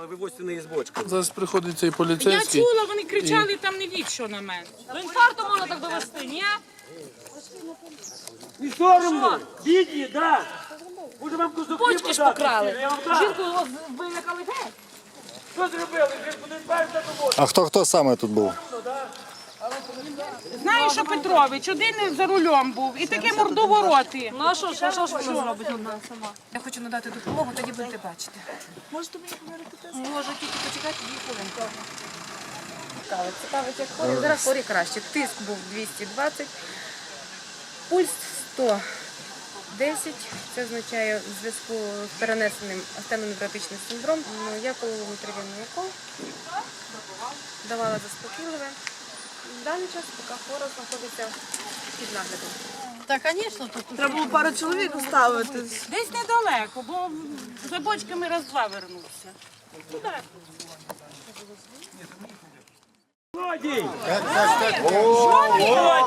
Вивозьте не із бочки. Зараз приходить цей Я чула, вони кричали там не від що на мене. До інфаркту можна так довести, ні? І соромно, бідні, да. Може вам кусок Почки ж хліба дати? покрали. Жінку вилякали геть. Що зробили? Жінку не збавиться за тобою. А хто хто саме тут був? Знаю, що Петрович один за рулем був і таке мордовороти. Ну а що ж, а що ж вона зробить одна сама? Я хочу надати допомогу, тоді будете бачити. Можете мені говорити тест? Може, тільки почекати дві хвилинки. Цікавить, цікавить, як хворі. Зараз хворі краще. Тиск був 220, пульс 110. Це означає в зв'язку з перенесеним астеноневротичним синдромом. Ну, Я колола внутрівенний укол, давала заспокійливе. В даний час поки хвора знаходиться під наглядом. Та, звісно, тут Треба було пару чоловік ставити. Десь недалеко, бо за бочками раз-два вернувся. Злодій! Злодія,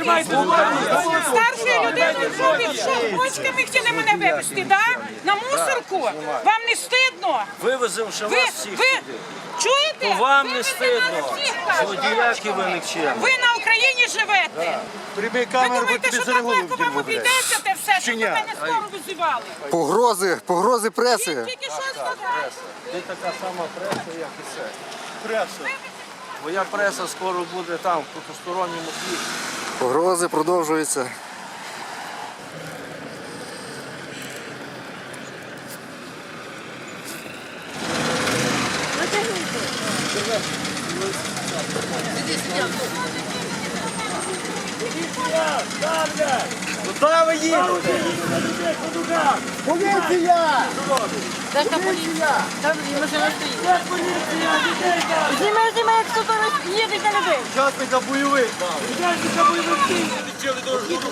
тримайте увагу. Старшої людини в жопі, що бочками хотіли мене вивезти, да? На мусорку? Вам не стидно? Вивеземо ще Ви, вас всіх. ви чуєте? Вам не стидно. Злодіяки ви нікчемні. Ви на Україні живете. Прибій Ви думаєте, що так легко вам обійдеться те все, що ви мене скоро визивали? Погрози, погрози преси. Тільки що сказали? Ти така сама преса, як і це. Преса. Твоя преса скоро буде там, в потусторонньому світі. Погрози продовжуються. Куди ви їдете? Зніми, зніми, як хто їде, я людей. бив. Учасника бойових. Учасника бойових дій. Відчили до руку,